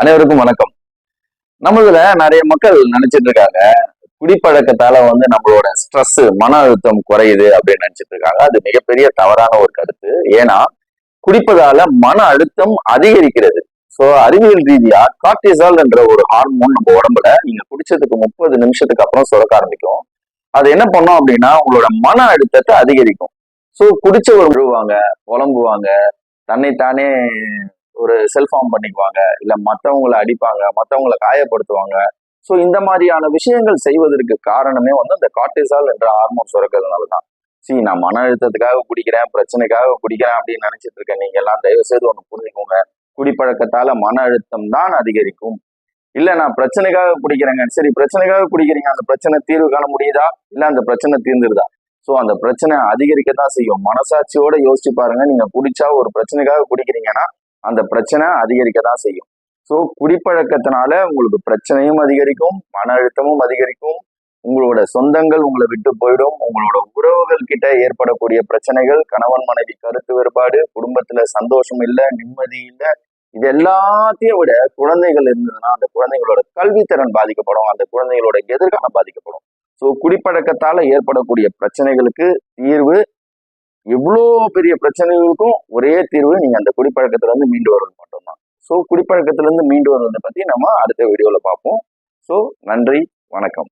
அனைவருக்கும் வணக்கம். நம்மளதுல நிறைய மக்கள் நினைச்சிட்டு இருக்காங்க குடிப்பழக்கத்தால வந்து நம்மளோட ஸ்ட்ரெஸ் மன அழுத்தம் குறையுது அப்படின்னு நினைச்சிட்டு இருக்காங்க அது மிகப்பெரிய தவறான ஒரு கருத்து. ஏன்னா குடிப்பதால மன அழுத்தம் அதிகரிக்கிறது. சோ அறிவியல் ரீதியா கார்டிசால் என்ற ஒரு ஹார்மோன் நம்ம உடம்புல நீங்க குடிச்சதுக்கு முப்பது நிமிஷத்துக்கு அப்புறம் சுரக்க ஆரம்பிக்கும். அது என்ன பண்ணும் அப்படின்னா உங்களோட மன அழுத்தத்தை அதிகரிக்கும். சோ குடிச்சவர் விழுவாங்க புலம்புவாங்க. தன்னைத்தானே ஒரு செல்ஃபார்ம் பண்ணிக்குவாங்க. இல்ல மத்தவங்கள அடிப்பாங்க மத்தவங்களை காயப்படுத்துவாங்க. சோ இந்த மாதிரியான விஷயங்கள் செய்வதற்கு காரணமே வந்து அந்த கார்டிசால் என்ற ஹார்மோன் சுரக்கிறதுனால தான் சி நான் மன அழுத்தத்துக்காக குடிக்கிறேன் பிரச்சனைக்காக குடிக்கிறேன் அப்படின்னு நினைச்சிட்டு இருக்கேன். நீங்க எல்லாம் தயவு செய்து ஒண்ணு புரிஞ்சுக்கோங்க. குடிப்பழக்கத்தால மன அழுத்தம் தான் அதிகரிக்கும். இல்ல நான் பிரச்சனைக்காக குடிக்கிறேங்க. சரி பிரச்சனைக்காக குடிக்கிறீங்க. அந்த பிரச்சனை தீர்வு காண முடியுதா? இல்ல அந்த பிரச்சனை தீர்ந்துருதா? சோ அந்த பிரச்சனை அதிகரிக்க தான் செய்யும். மனசாட்சியோட யோசிச்சு பாருங்க. நீங்க குடிச்சா ஒரு பிரச்சனைக்காக குடிக்கிறீங்கன்னா அந்த பிரச்சனை அதிகரிக்க தான் செய்யும். ஸோ குடிப்பழக்கத்தினால உங்களுக்கு பிரச்சனையும் அதிகரிக்கும் மன அழுத்தமும் அதிகரிக்கும் உங்களோட சொந்தங்கள் உங்களை விட்டு போயிடும் உங்களோட உறவுகள் கிட்ட ஏற்படக்கூடிய பிரச்சனைகள் கணவன் மனைவி கருத்து வேறுபாடு குடும்பத்துல சந்தோஷம் இல்லை நிம்மதி இல்லை இது எல்லாத்தையும் விட குழந்தைகள் இருந்ததுன்னா அந்த குழந்தைகளோட கல்வித்திறன் பாதிக்கப்படும் அந்த குழந்தைகளோட எதிர்காலம் பாதிக்கப்படும். ஸோ குடிப்பழக்கத்தால ஏற்படக்கூடிய பிரச்சனைகளுக்கு தீர்வு பெரிய பிரச்சனைகளுக்கும் ஒரே தீர்வு நீங்க அந்த குடிப்பழக்கத்துலேருந்து மீண்டு வருவது மட்டும்தான். ஸோ குடிப்பழக்கத்திலிருந்து மீண்டு வருவதை பத்தி நம்ம அடுத்த வீடியோவில் பார்ப்போம். ஸோ நன்றி வணக்கம்.